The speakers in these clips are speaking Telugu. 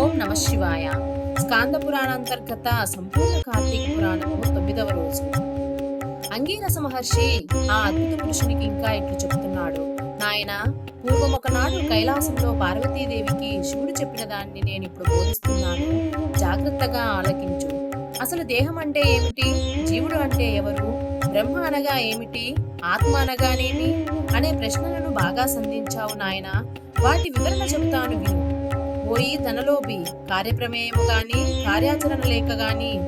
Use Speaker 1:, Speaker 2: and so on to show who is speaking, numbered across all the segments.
Speaker 1: ఓం నమ శివాయ. స్కాంద పురాణాంతర్గత సంపూర్ణ కార్తీక పురాణము తొమ్మిదవ రోజు. అంగీరస మహర్షి ఆ అద్భుత పురుషునికి ఇంకా ఇట్లు చెబుతున్నాడు నాయన పూర్వం ఒకనాడు కైలాసంలో పార్వతీదేవికి శివుడు చెప్పిన దాన్ని నేను ఇప్పుడు బోధిస్తున్నాను. జాగ్రత్తగా ఆలకించు. అసలు దేహం అంటే ఏమిటి? జీవుడు అంటే ఎవరు? బ్రహ్మ అనగా ఏమిటి? ఆత్మ అనగానేమి? అనే ప్రశ్నలను బాగా సంధించావు నాయన. వాటి వివరణ చెబుతాను విను. పోయి తనలోపి కార్యప్రమేయము గాని కార్యాచరణ లేక గాని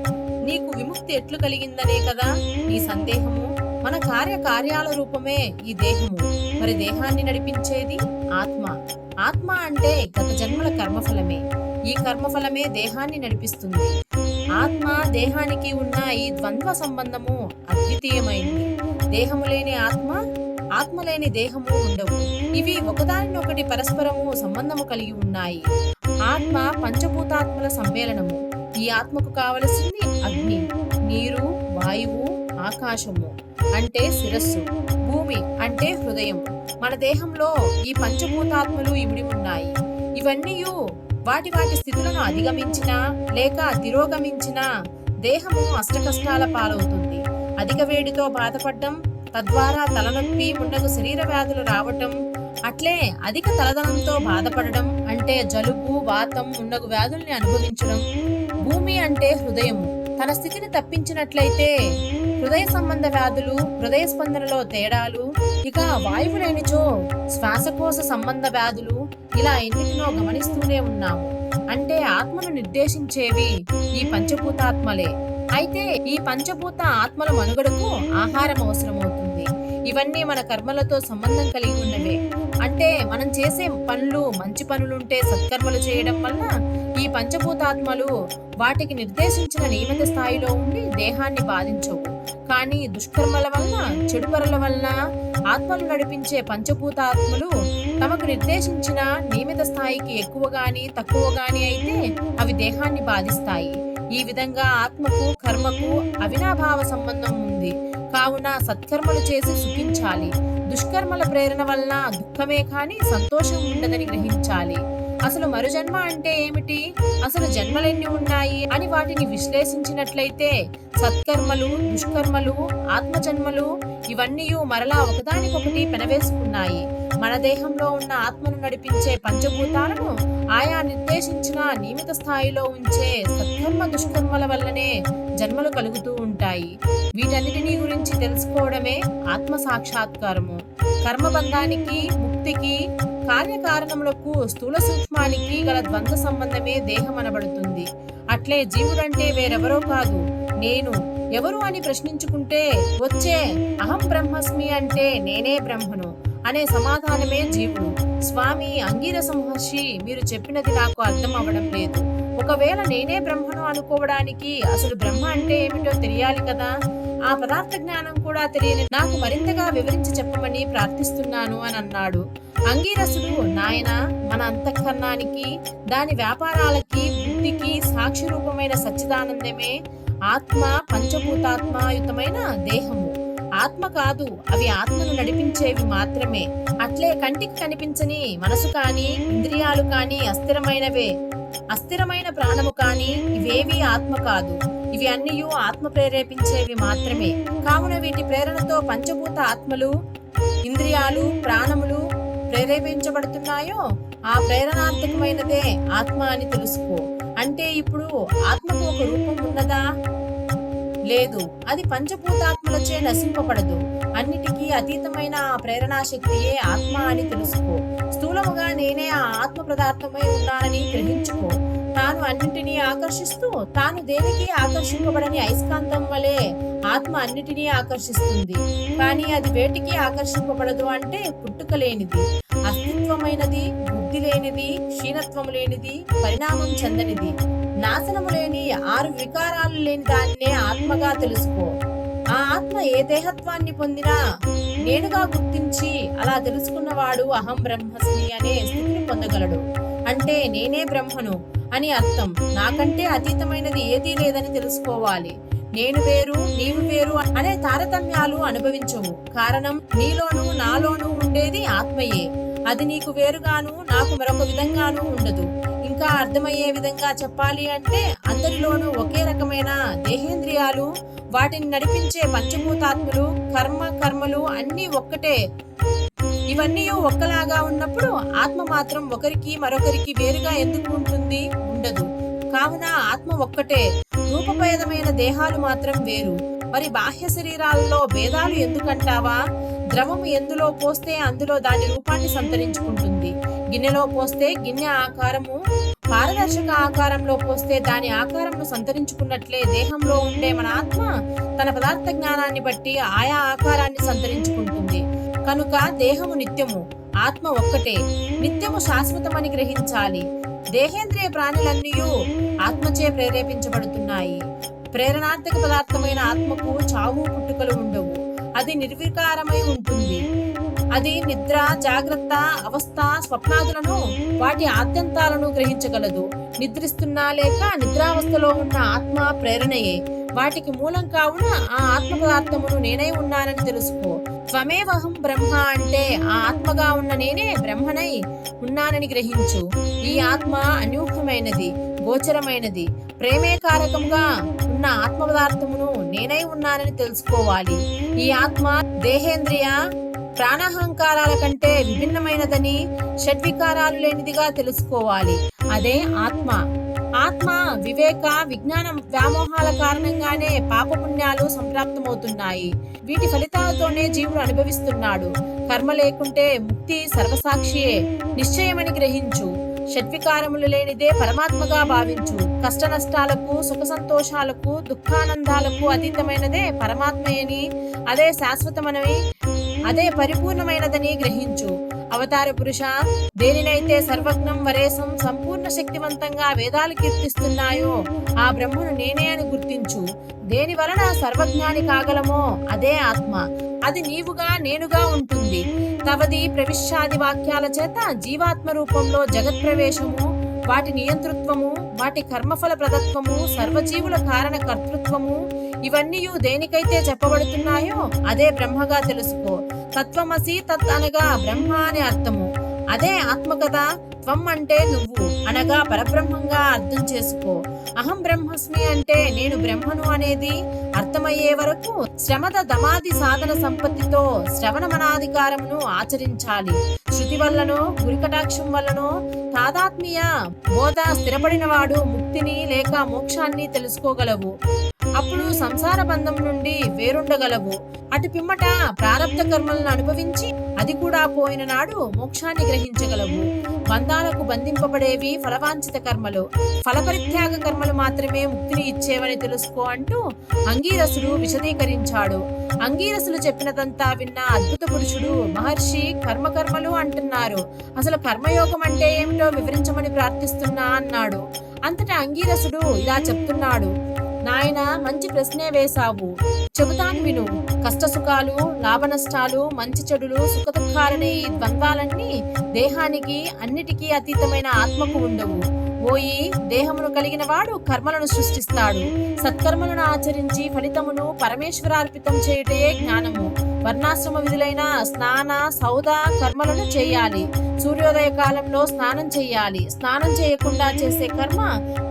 Speaker 1: నీకు విముక్తి ఎట్లు కలిగిందనే కదా నీ సందేహము? మన కార్య కార్యాల రూపమే ఈ దేహము. మరి దేహాన్ని నడిపించేది ఆత్మ. ఆత్మ అంటే గత జన్మల కర్మఫలమే. ఈ కర్మఫలమే దేహాన్ని నడిపిస్తుంది. ఆత్మ దేహానికి ఉన్న ఈ ద్వంద్వ సంబంధము అద్వితీయమైంది. దేహము లేని ఆత్మ ఆత్మ లేని దేహము ఉండవు. ఇవి ఒకదానినొకటి పరస్పరము సంబంధము కలిగి ఉన్నాయి. ఆత్మ పంచభూతాత్మల సమ్మేళనము. ఈ ఆత్మకు కావలసింది అగ్ని నీరు వాయువు ఆకాశము. అంటే శిరస్సు భూమి అంటే హృదయం. మన దేహంలో ఈ పంచభూతాత్మలు ఇమిడి ఉన్నాయి. ఇవన్నీ వాటి వాటి స్థితులను అధిగమించినా లేక తిరోగమించినా దేహము అష్టకష్టాల పాలవుతుంది. అధిక వేడితో బాధపడడం తద్వారా తలనొప్పి మున్నగు శరీర వ్యాధులు రావటం అట్లే అధిక తలదనంతో బాధపడడం అంటే జలుబు వాతం ఉండగు వ్యాధుల్ని అనుభవించడం భూమి అంటే హృదయము. తన స్థితిని తప్పించినట్లయితే హృదయ సంబంధ వ్యాధులు హృదయ స్పందనలో తేడాలు ఇక వాయువు లేనిచో శ్వాసకోశ సంబంధ వ్యాధులు ఇలా ఎన్నిటినో గమనిస్తూనే ఉన్నాము. అంటే ఆత్మను నిర్దేశించేవి ఈ పంచభూతాత్మలే. అయితే ఈ పంచభూత ఆత్మల మనుగడకు ఆహారం అవసరమవుతుంది. ఇవన్నీ మన కర్మలతో సంబంధం కలిగి ఉన్నవే. అంటే మనం చేసే పనులు మంచి పనులుంటే సత్కర్మలు చేయడం వల్ల ఈ పంచభూతాత్మలు వాటికి నిర్దేశించిన నియమిత స్థాయిలో ఉండి దేహాన్ని బాధించవు. కానీ దుష్కర్మల వలన చెడు పనుల వలన ఆత్మలు నడిపించే పంచభూతాత్మలు తమకు నిర్దేశించిన నియమిత స్థాయికి ఎక్కువ గాని తక్కువ గాని అయితే అవి దేహాన్ని బాధిస్తాయి. ఈ విధంగా ఆత్మకు కర్మకు అవినాభావ సంబంధం ఉంది. కావున సత్కర్మలు చేసి సుఖించాలి. దుష్కర్మల ప్రేరణ వలన దుఃఖమే కాని సంతోషం ఉండదని గ్రహించాలి. అసలు మరుజన్మ అంటే ఏమిటి? అసలు జన్మలెన్ని ఉన్నాయి? అని వాటిని విశ్లేషించినట్లయితే సత్కర్మలు దుష్కర్మలు ఆత్మజన్మలు ఇవన్నీ మరలా ఒకదానికొకటి పెనవేసుకున్నాయి. మన దేహంలో ఉన్న ఆత్మను నడిపించే పంచభూతాలను ఆయా నిర్దేశించిన నియమిత స్థాయిలో ఉంచే సత్కర్మ దుష్కర్మల వల్లనే జన్మలు కలుగుతూ ఉంటాయి. వీటన్నిటినీ గురించి తెలుసుకోవడమే ఆత్మ సాక్షాత్కారము. కర్మబంధానికి ముక్తికి కార్యకారణములకు స్థూల సూక్ష్మానికి గల ద్వంద్వ సంబంధమే దేహం అనబడుతుంది. అట్లే జీవుడంటే వేరెవరో కాదు. నేను ఎవరు అని ప్రశ్నించుకుంటే వచ్చే అహం బ్రహ్మస్మి అంటే నేనే బ్రహ్మను అనే సమాధానమే జీవుడు. స్వామి అంగీరస మహర్షి మీరు చెప్పినది నాకు అర్థం అవ్వడం లేదు. ఒకవేళ నేనే బ్రహ్మను అనుకోవడానికి అసలు బ్రహ్మ అంటే ఏమిటో తెలియాలి కదా? ఆ పదార్థ జ్ఞానం కూడా తెలియని నాకు మరింతగా వివరించి చెప్పమని ప్రార్థిస్తున్నాను అని అన్నాడు. అంగీరసుడు నాయన మన అంతఃకరణానికి దాని వ్యాపారాలకి బుద్ధికి సాక్షి రూపమైన సచ్చిదానందమే ఆత్మ పంచభూతాత్మాయుతమైన దేహము. ఆత్మ కాదు అవి ఆత్మను నడిపించేవి మాత్రమే. అట్లే కంటికి కనిపించని మనసు కాని ఇంద్రియాలు కాని అస్థిరమైనవే. అస్థిరమైన ప్రాణము కాని ఇవేవి ఆత్మ కాదు. ఇవి అన్నీ ఆత్మ ప్రేరేపించేవి మాత్రమే. కావున వీటి ప్రేరణతో పంచభూత ఆత్మలు ఇంద్రియాలు ప్రాణములు ప్రేరేపించబడుతున్నాయో ఆ ప్రేరణార్థకమైనదే ఆత్మ అని తెలుసుకో. అంటే ఇప్పుడు ఆత్మకు ఒక రూపం ఉన్నదా? లేదు. అది పంచభూతాత్మలచే నశింపబడదు. అన్నిటికీ అతీతమైన ఆ ప్రేరణా శక్తియే ఆత్మ అని తెలుసుకో. స్థూలముగా నేనే ఆ ఆత్మ పదార్థమై ఉన్నానని గ్రహించుకో. తాను అన్నిటినీ ఆకర్షిస్తూ తాను దేనికి ఆకర్షింపబడని అయస్కాంతం వలె ఆత్మ అన్నిటినీ ఆకర్షిస్తుంది. కానీ అది వేటికి ఆకర్షింపబడదు అంటే పుట్టుక లేనిది అస్తిత్వమైనది బుద్ధి లేనిది క్షీణత్వం లేనిది పరిణామం చెందనిది. నాశనము లేని ఆరు వికారాలు లేని దాన్నే ఆత్మగా తెలుసుకో. ఆ ఆత్మ ఏ దేహత్వాన్ని పొందినా నేనుగా గుర్తించి అలా తెలుసుకున్నవాడు అహం బ్రహ్మస్మి అనే స్థితిని పొందగలడు. అంటే నేనే బ్రహ్మను అని అర్థం. నాకంటే అతీతమైనది ఏదీ లేదని తెలుసుకోవాలి. నేను వేరు నీవు వేరు అనే తారతమ్యాలు అనుభవించవు. కారణం నీలోను నాలోను ఉండేది ఆత్మయే. అది నీకు వేరుగాను నాకు మరొక విధంగాను ఉండదు. ఇంకా అర్థమయ్యే విధంగా చెప్పాలి అంటే అందరిలోనూ ఒకే రకమైన దేహేంద్రియాలు వాటిని నడిపించే పంచభూతాత్ములు కర్మ కర్మలు అన్నీ ఒక్కటే. ఇవన్నీ ఒక్కలాగా ఉన్నప్పుడు ఆత్మ మాత్రం ఒకరికి మరొకరికి వేరుగా ఎందుకు ఉంటుంది? ఉండదు. కావున ఆత్మ ఒక్కటే. రూపభేదమైన దేహాలు మాత్రం వేరు. మరి బాహ్య శరీరాలలో భేదాలు ఎందుకంటావా? ద్రవము ఎందులో పోస్తే అందులో దాని రూపాన్ని సంతరించుకుంటుంది. గిన్నెలో పోస్తే గిన్నె ఆకారము పారదర్శక ఆకారంలో పోస్తే దాని ఆకారంను సంతరించుకున్నట్లే దేహంలో ఉండే మన ఆత్మ తన పదార్థ జ్ఞానాన్ని బట్టి ఆయా ఆకారాన్ని సంతరించుకుంటుంది. కనుక దేహము నిత్యము ఆత్మ ఒక్కటే. నిత్యము శాశ్వతమని గ్రహించాలి. దేహేంద్రియ ప్రాణులన్నీ ఆత్మచే ప్రేరేపించబడుతున్నాయి. ప్రేరణార్థక పదార్థమైన ఆత్మకు చావు పుట్టుకలు ఉండవు. అది నిర్వికారమై ఉంటుంది. అది నిద్ర జాగ్రత్త అవస్థ స్వప్నాదులను వాటి ఆద్యంతాలను గ్రహించగలదు. నిద్రిస్తున్నా లేక నిద్రావస్థలో ఉన్న ఆత్మ ప్రేరణయే. వాటికి మూలం కావున ఆ ఆత్మ పదార్థమును నేనై ఉన్నానని తెలుసుకో. త్వమేవహం బ్రహ్మ అంటే ఆ ఆత్మగా ఉన్న నేనే బ్రహ్మనై ఉన్నానని గ్రహించు. ఈ ఆత్మ అన్యూహ్యమైనది గోచరమైనది. ప్రేమే కారకంగా ఉన్న ఆత్మ పదార్థమును నేనై ఉన్నానని తెలుసుకోవాలి. ఈ ఆత్మ దేహేంద్రియ ప్రాణహంకారాల కంటే విభిన్నమైనదని షడ్వికారాలు లేనిదిగా తెలుసుకోవాలి. అదే ఆత్మ. ఆత్మ వివేక విజ్ఞానం వ్యామోహాల కారణంగానే పాపపుణ్యాలు సంప్రాప్తమవుతున్నాయి. వీటి ఫలితాలతోనే జీవుడు అనుభవిస్తున్నాడు. కర్మ లేకుంటే ముక్తి సర్వసాక్షియే. నిశ్చయమని గ్రహించు. షడ్వికారములు లేనిదే పరమాత్మగా భావించు. కష్ట నష్టాలకు సుఖ సంతోషాలకు దుఃఖానందాలకు అతీతమైనదే పరమాత్మయని. అదే శాశ్వతమనవి. అదే పరిపూర్ణమైనదని గ్రహించు. అవతార పురుష దేనినైతే సర్వజ్ఞం వరేసం సంపూర్ణ శక్తివంతంగా వేదాలు కీర్తిస్తున్నాయో ఆ బ్రహ్మను నేనే అని గుర్తించు. దేని వలన సర్వజ్ఞాని కాగలమో అదే ఆత్మ. అది నీవుగా నేనుగా ఉంటుంది. తవది ప్రవిశ్యాది వాక్యాల చేత జీవాత్మ రూపంలో జగత్ ప్రవేశము వాటి నియంతృత్వము వాటి కర్మఫల ప్రదత్వము సర్వజీవుల కారణ కర్తృత్వము ఇవన్నీ దేనికైతే చెప్పబడుతున్నాయో అదే బ్రహ్మగా తెలుసుకో. తత్వమసి తత్ అనగా బ్రహ్మ అని అర్థము. అదే ఆత్మ కదా త్వం అంటే నువ్వు అనగా పరబ్రహ్మంగా అర్థం చేసుకో. అహం బ్రహ్మస్మి అంటే నేను బ్రహ్మను అనేది అర్థమయ్యే వరకు శ్రమద దమాది సాధన సంపత్తితో శ్రవణ మనాధికారమును ఆచరించాలి. శృతి వల్లనో గురికటాక్షం వల్లనో తాదాత్మీయ బోధ స్థిరపడిన వాడు ముక్తిని లేక మోక్షాన్ని తెలుసుకోగలవు. అప్పుడు సంసార బంధం నుండి వేరుండగలవు. అటు పిమ్మట ప్రారంభ కర్మలను అనుభవించి అది కూడా పోయిన నాడు మోక్షాన్ని గ్రహించగలవు. బంధాలకు బంధింపబడేవి ఫలవాంఛిత కర్మలు. ఫలపరిత్యాగ కర్మలు మాత్రమే ముక్తిని ఇచ్చేవని తెలుసుకో అంటూ అంగీరసుడు విశదీకరించాడు. అంగీరసులు చెప్పినదంతా విన్న అద్భుత పురుషుడు మహర్షి కర్మకర్మలు అంటున్నారు. అసలు కర్మయోగం అంటే ఏమిటో వివరించమని ప్రార్థిస్తున్నా అన్నాడు. అంతటా అంగీరసుడు ఇలా చెప్తున్నాడు. నాయన మంచి ప్రశ్నే వేశావు. చెబుతాను విను కష్ట సుఖాలు లాభ నష్టాలు మంచి చెడులు సుఖ దుఃఖాలనే ఈ ద్వంద్వాలన్నీ దేహానికి అన్నిటికీ అతీతమైన ఆత్మకు ఉండవు. ఓయి దేహమును కలిగిన వాడు కర్మలను సృష్టిస్తాడు. సత్కర్మలను ఆచరించి ఫలితమును పరమేశ్వరార్పితం చేయుటయే జ్ఞానము. వర్ణాశ్రమ విధులైన స్నాన సౌద కర్మలను చేయాలి. సూర్యోదయ కాలంలో స్నానం చేయాలి. స్నానం చేయకుండా చేసే కర్మ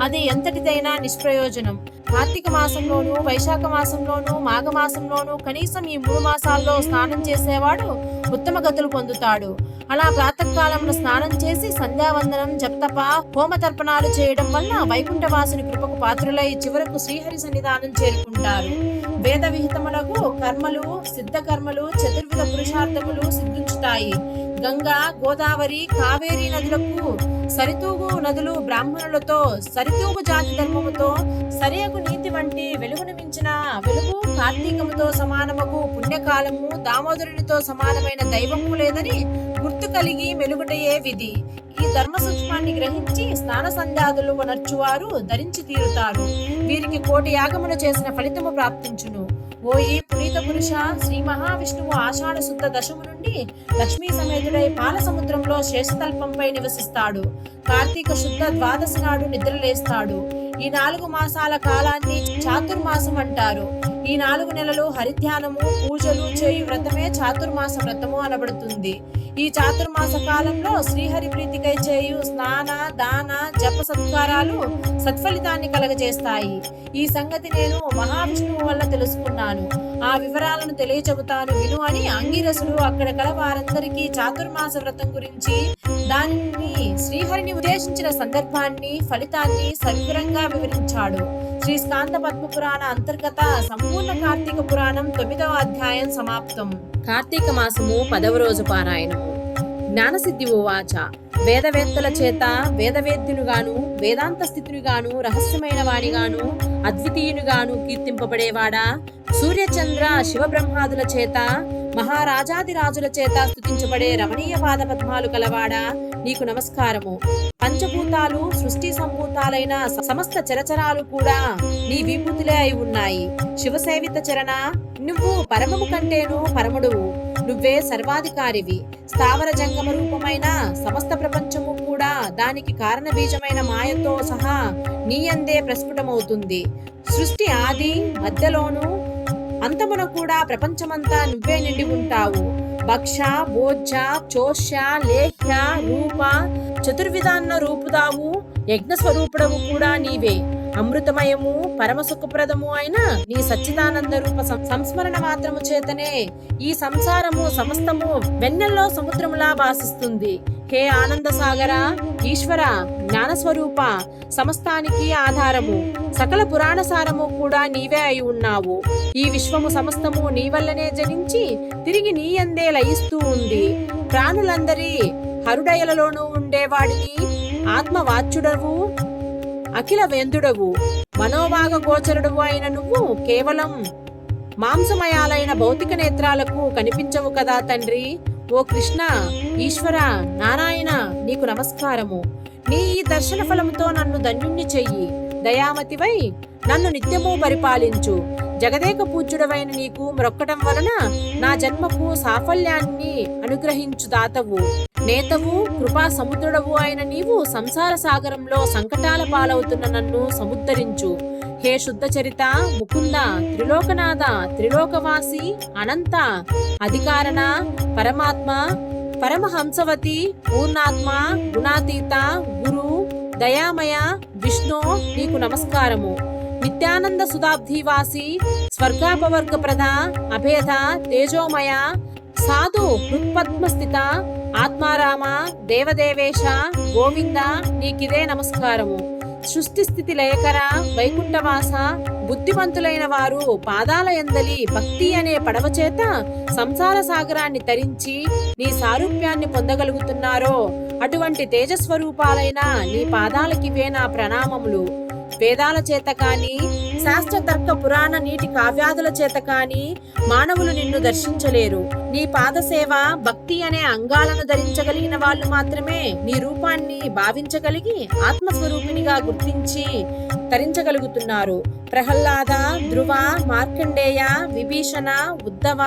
Speaker 1: అది ఎంతటిదైనా నిష్ప్రయోజనం. కార్తీక మాసంలోను వైశాఖ మాసంలోను మాఘ మాసంలోను కనీసం ఈ మూడు మాసాల్లో స్నానం చేసేవాడు ఉత్తమ గతులు పొందుతాడు. అలా ప్రాతకాలంలో స్నానం చేసి సంధ్యావందనం జప్తప హోమ తర్పణాలు చేయడం వల్ల వైకుంఠవాసుని కృపకు పాత్రులై చివరకు శ్రీహరి సన్నిధానం చేరుకుంటారు. వేద విహితములకు కర్మలు సిద్ధ కర్మలు చతుర్విధ పురుషార్థములు సిద్ధించుతాయి. గంగా గోదావరి కావేరీ నదులకు సరితూగు నదులు బ్రాహ్మణులతో సరితూగు జాతి ధర్మముతో సరియకు నీతి వంటి వెలుగును మించిన వెలుగు కార్తీకముతో సమానముకు పుణ్యకాలము దామోదరునితో సమానమైన దైవము లేదని గుర్తు కలిగి మెలుగుటయే విధి. ఈ ధర్మ సూక్ష్మాన్ని గ్రహించి స్నాన సంధ్యాదులు నర్చువారు ధరించి తీరుతారు. వీరికి కోటి యాగములు చేసిన ఫలితము ప్రాప్తించును. ఓయి పునీత పురుష శ్రీ మహావిష్ణువు ఆషాఢ శుద్ధ దశము నుండి లక్ష్మీ సమేతుడై పాల సముద్రంలో శేషతల్పంపై నివసిస్తాడు. కార్తీక శుద్ధ ద్వాదశి నాడు నిద్రలేస్తాడు. ఈ నాలుగు మాసాల కాలాన్ని చాతుర్మాసం అంటారు ఈ నాలుగు నెలలు హరిధ్యానము పూజలు చేయు వ్రతమే చాతుర్మాస వ్రతము అనబడుతుంది. ఈ చాతుర్మాస కాలంలో శ్రీహరి ప్రీతికై చేయు స్నాన దాన జప సత్కారాలు సత్ఫలితాన్ని కలగజేస్తాయి. ఈ సంగతి నేను మహావిష్ణువు వల్ల తెలుసుకున్నాను. ఆ వివరాలను తెలియచెబుతాను విను అని అంగిరసుడు అక్కడ కల వారందరికీ చాతుర్మాస వ్రతం గురించి దానిని శ్రీహరిని ఉద్దేశించిన సందర్భాన్ని ఫలితాన్ని సవివరంగా వివరించాడు. శ్రీ స్కాంత పద్మ పురాణ అంతర్గత సంపూర్ణ కార్తీక పురాణం తొమ్మిదవ అధ్యాయం సమాప్తం. కార్తీక మాసము పదవ రోజు పారాయణము. జ్ఞానసిద్ధి ఉవాచ. వేదవేత్తల చేత వేదవేద్యునుగాను వేదాంత స్థితునిగాను రహస్యమైన వాడిగాను అద్వితీయునిగాను కీర్తింపబడేవాడా? సూర్యచంద్ర శివబ్రహ్మాదుల చేత మహారాజాది రాజుల చేత స్తుతించబడే రమణీయ పాద పద్మాలు కలవాడా? నీకు నమస్కారము. పంచభూతాలు సృష్టి సంభూతాలైన సమస్త చరచరాలు కూడా నీ విభూతులే అయి ఉన్నాయి. శివసేవిత చరణ నువ్వు పరమము కంటేను పరముడువు. నువ్వే సర్వాధికారివి. స్థావర జంగమ రూపమైన సమస్త ప్రపంచము కూడా దానికి కారణ బీజమైన మాయతో సహా నీయందే ప్రస్ఫుటమవుతుంది. సృష్టి ఆది మధ్యలోను అంతమున కూడా ప్రపంచమంతా నువ్వే నిండి ఉంటావు. భక్ష భోజ చోష్య లేహ్య రూప చతుర్విధాన్న రూపుదావు యజ్ఞ స్వరూపుడవు కూడా నీవే. అమృతమయము పరమ సుఖప్రదము అయిన నీ సచ్చిదానంద రూప సం- సంస్మరణ మాత్రము చేతనే ఈ సంసారము సమస్తము వెన్నెల్లో సముద్రములా భాసిస్తుంది హే ఆనంద సాగర ఈశ్వర జ్ఞానస్వరూప సమస్తానికి ఆధారము. సకల పురాణ సారము కూడా నీవే అయి ఉన్నావు. ఈ విశ్వము సమస్తము నీ వల్లనే జనించి తిరిగి నీ అందే లయిస్తూ ఉంది. ప్రాణులందరి హరుడయలలోనూ ఉండేవాడిని. ఆత్మవాచ్యుడవు. అఖిల వేందుడవు మనోభాగ గోచరుడవు అయిన నువ్వు కేవలం మాంసమయాలైన భౌతిక నేత్రాలకు కనిపించవు కదా తండ్రి. ఓ కృష్ణ ఈశ్వర నారాయణ నీకు నమస్కారము. నీ ఈ దర్శన ఫలముతో నన్ను ధన్యుణ్ణి చెయ్యి. దయామతివై నన్ను నిత్యము పరిపాలించు. జగదేక పూజ్యుడవైన నీకు మ్రొక్కటం వలన నా జన్మకు సాఫల్యాన్ని అనుగ్రహించు దాతవు. నేతవు కృపా సముద్రుడవు అయిన నీవు సంసార సాగరంలో సంకటాల పాలవుతున్న నన్ను సముద్ధరించు. హే శుద్ధ చరిత ముకుంద త్రిలోకనాథ త్రిలోకవాసి అనంత అధికారణ పరమాత్మ పరమహంసవతి పూర్ణాత్మ గుణాతీత గురు దయామయ విష్ణు నీకు నమస్కారము. నిత్యానంద సుధాబ్ధివాసి స్వర్గాపవర్గ ప్రద అభేద తేజోమయ సాధు హృత్పద్మస్థిత ఆత్మారామ దేవదేవేశ గోవింద నీకిదే నమస్కారము. సృష్టి స్థితి లయకర వైకుంఠవాస బుద్ధిమంతులైన వారు పాదాల ఎందలి భక్తి అనే పడవ చేత సంసార సాగరాన్ని తరించి నీ సారూప్యాన్ని పొందగలుగుతున్నారో అటువంటి తేజస్వరూపాలైన నీ పాదాలకివే నా ప్రణామములు. వేదాల చేత కానీ శాస్త్ర తర్క పురాణ నీటి కావ్యాదుల చేత కాని మానవులు నిన్ను దర్శించలేరు. నీ పాదసేవ భక్తి అనే అంగాలను ధరించగలిగిన వాళ్ళు మాత్రమే నీ రూపాన్ని భావించగలిగి ఆత్మస్వరూపిణిగా గుర్తించి తరించగలుగుతున్నారు. ప్రహ్లాద ధ్రువ మార్కండేయ విభీషణ ఉద్ధవ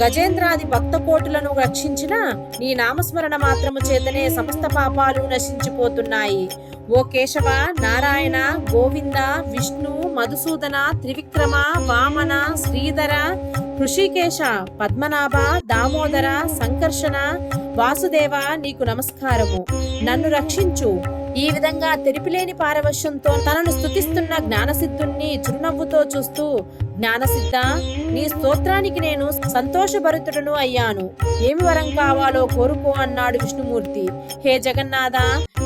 Speaker 1: గజేంద్రాది భక్త కోటులను రక్షించిన నీ నామస్మరణ మాత్రము చేతనే సమస్త పాపాలు నశించిపోతున్నాయి. ఓ కేశవ నారాయణ గోవింద విష్ణు మధుసూదన త్రివిక్రమ వామన శ్రీధర హృషికేశ పద్మనాభ దామోదర సంకర్షణ వాసుదేవ నీకు నమస్కారము. నన్ను రక్షించు. ఈ విధంగా తెరిపిలేని పారవశ్యంతో తనను స్తుతిస్తున్న జ్ఞానసిద్ధుణ్ణి చిరునవ్వుతో చూస్తూ జ్ఞానసిద్ధ నీ స్తోత్రానికి నేను సంతోషభరితుడను అయ్యాను. ఏమి వరం కావాలో కోరుకో అన్నాడు విష్ణుమూర్తి. హే జగన్నాథ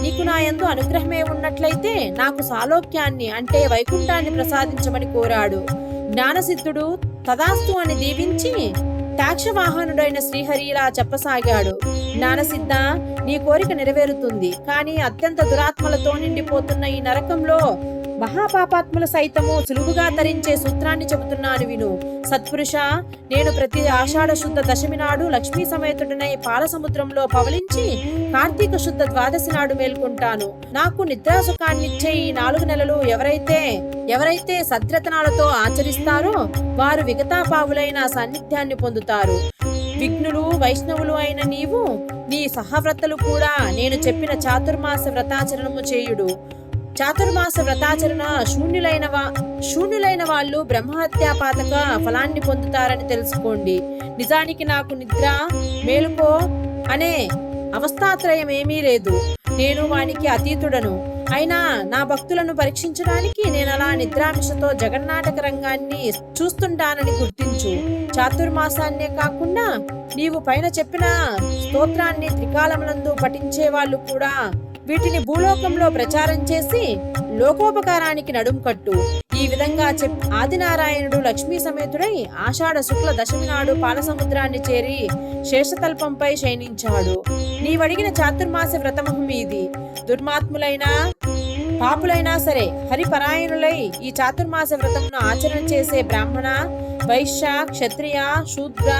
Speaker 1: నీకు నా యందు అనుగ్రహమే ఉన్నట్లయితే నాకు సాలోక్యాన్ని అంటే వైకుంఠాన్ని ప్రసాదించమని కోరాడు. జ్ఞానసిద్ధుడు తదాస్తు అని దీవించి తాక్షవాహనుడైన శ్రీహరి ఇలా చెప్పసాగాడు. జ్ఞానసిద్ధ నీ కోరిక నెరవేరుతుంది. కానీ అత్యంత దురాత్మలతో నిండిపోతున్న ఈ నరకంలో మహాపాపాత్ములు సైతము సులువుగా ధరించే సూత్రాన్ని చెబుతున్నాను విను. సత్పురుష నేను ప్రతి ఆషాఢ శుద్ధ దశమి నాడు లక్ష్మీ సమేతుడనై పాల సముద్రంలో పవలించి కార్తీక శుద్ధ ద్వాదశి నాడు మేల్కొంటాను. నాకు నిద్రాసుఖాన్నిచ్చే ఈ నాలుగు నెలలు ఎవరైతే ఎవరైతే సద్రతనాలతో ఆచరిస్తారో వారు విగతాపావులైన సాన్నిధ్యాన్ని పొందుతారు. విఘ్నులు వైష్ణవులు అయిన నీవు నీ సహవ్రతలు కూడా నేను చెప్పిన చాతుర్మాస వ్రతాచరణము చేయుడు. చాతుర్మాస వ్రతాచరణ శూన్యులైన వా శూన్యులైన వాళ్ళు బ్రహ్మహత్యా పాతక ఫలాన్ని పొందుతారని తెలుసుకోండి. నిజానికి నాకు నిద్ర మేలుకో అనే అవస్థాత్రయం ఏమీ లేదు. నేను వానికి అతీతుడను. అయినా నా భక్తులను పరీక్షించడానికి నేను అలా నిద్రామిషతో జగన్నాటక రంగాన్ని చూస్తుంటానని గుర్తించు. చాతుర్మాసాన్నే కాకుండా నీవు పైన చెప్పిన స్తోత్రాన్ని త్రికాలములందు పఠించే వాళ్ళు కూడా వీటిని భూలోకంలో ప్రచారం చేసి లోకోపకారానికి నడుం కట్టు. ఈ విధంగా చెప్ ఆదినారాయణుడు లక్ష్మీ సమేతుడై ఆషాఢ శుక్ల దశమి నాడు పాలసముద్రాన్ని చేరి శేషతల్పంపై శయనించాడు. నీవడిగిన చాతుర్మాస వ్రతమహం ఇది. దుర్మాత్ములైన పాపులైనా సరే హరిపరాయణులై ఈ చాతుర్మాస వ్రతమును ఆచరణ చేసే బ్రాహ్మణ వైశ్య క్షత్రియ శూద్ర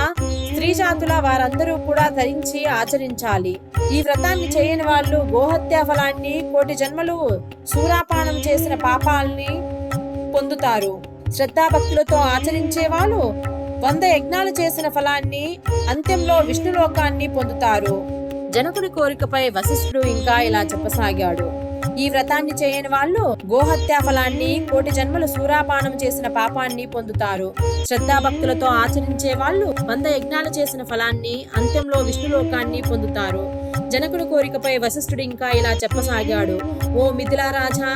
Speaker 1: స్త్రీ జాతుల వారందరూ కూడా ధరించి ఆచరించాలి. ఈ వ్రతాన్ని చేయని వాళ్ళు గోహత్యా ఫలాన్ని కోటి జన్మలు సూరాపానం చేసిన పాపాల్ని పొందుతారు. శ్రద్ధాభక్తులతో ఆచరించే వాళ్ళు వంద యజ్ఞాలు చేసిన ఫలాన్ని అంత్యంలో విష్ణులోకాన్ని పొందుతారు. జనకుని కోరికపై వశిష్ఠుడు ఇంకా ఇలా చెప్పసాగాడు. ఈ వ్రతాన్ని చేయని వాళ్ళు గోహత్యా ఫలాన్ని కోటి జన్మలు సూరాపానం చేసిన పాపాన్ని పొందుతారు. శ్రద్ధాభక్తులతో ఆచరించే వాళ్ళు వంద యజ్ఞాలు చేసిన ఫలాన్ని అంత్యంలో విష్ణులోకాన్ని పొందుతారు. జనకుడి కోరికపై వశిష్ఠుడు ఇంకా ఇలా చెప్పసాగాడు. ఓ మిథిలారాజా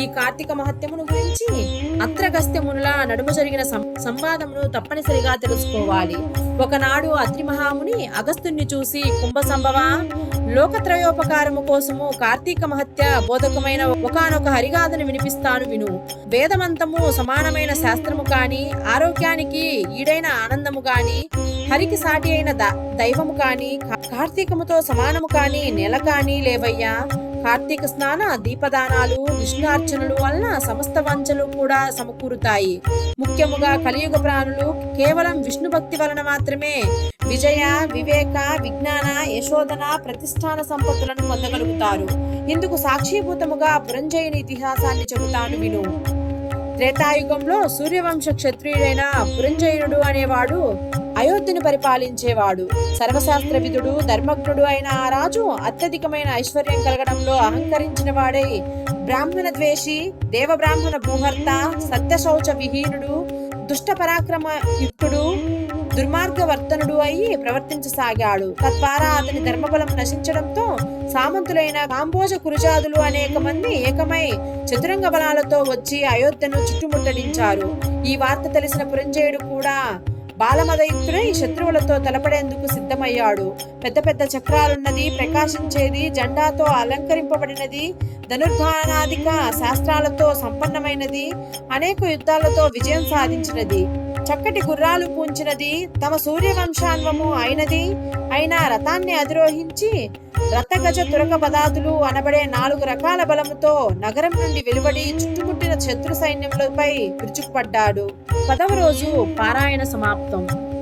Speaker 1: ఈ కార్తీక మహత్యమును గురించి అత్రగస్త్యమునుల నడుమ జరిగిన సంవాదమును తప్పనిసరిగా తెలుసుకోవాలి. ఒకనాడు అత్రి మహాముని అగస్త్యుణ్ణి చూసి కుంభ సంభవ లోకత్రయోపకారము కోసము కార్తీక మహత్య బోధకమైన ఒకనొక హరిగాథను వినిపిస్తాను విను. వేదమంతము సమానమైన శాస్త్రము కాని ఆరోగ్యానికి ఈడైన ఆనందము గాని హరికి సాటి అయిన ద- దైవము కాని కార్తీకముతో సమానము కాని నెల కాని లేవయ్యా. కార్తీక స్నాన దీపదానాలు విష్ణార్చనలు వలన సమస్త వంచలు కూడా సమకూరుతాయి. ముఖ్యముగా కలియుగ ప్రాణులు కేవలం విష్ణు భక్తి వలన మాత్రమే విజయ వివేక విజ్ఞాన యశోధన ప్రతిష్టాన సంపత్తులను పొందగలుగుతారు. ఇందుకు సాక్షిభూతముగా పురంజయుని ఇతిహాసాన్ని చెబుతాను విను. త్రేతాయుగంలో సూర్యవంశ క్షత్రియుడైన పురంజయునుడు అనేవాడు అయోధ్యను పరిపాలించేవాడు. సర్వశాస్త్ర విధుడు ధర్మజ్ఞుడు అయిన ఆ రాజు అత్యధికమైన ఐశ్వర్యం కలగడంలో అహంకరించిన వాడై. బ్రాహ్మణ ద్వేషి దేవబ్రాహ్మణ భూహర్త సత్యశౌచ విహీనుడు దుష్ట పరాక్రమ యుక్తుడు దుర్మార్గవర్తనుడు అయి ప్రవర్తించసాగాడు. తద్వారా అతని ధర్మబలం నశించడంతో సామంతులైన కాంబోజ కురుజాదులు అనేక మంది ఏకమై చతురంగ బలాలతో వచ్చి అయోధ్యను చుట్టుముట్టడించారు. ఈ వార్త తెలిసిన పురంజయుడు కూడా బాలమదయుక్తుడై శత్రువులతో తలపడేందుకు సిద్ధమయ్యాడు. పెద్ద పెద్ద చక్రాలున్నది ప్రకాశించేది జెండాతో అలంకరింపబడినది ధనుర్ధానాధిక శాస్త్రాలతో సంపన్నమైనది అనేక యుద్ధాలతో విజయం సాధించినది. చక్కటి గుర్రాలు పూంచినది తమ సూర్యవంశాన్వము అయినది. అయిన రథాన్ని అధిరోహించి రథగజ తురక పదాదులు అనబడే నాలుగు రకాల బలముతో నగరం నుండి వెలువడి చుట్టుముట్టిన శత్రు సైన్యములపై విరుచుకుపడ్డాడు. పదవ రోజు పారాయణ సమాప్తం.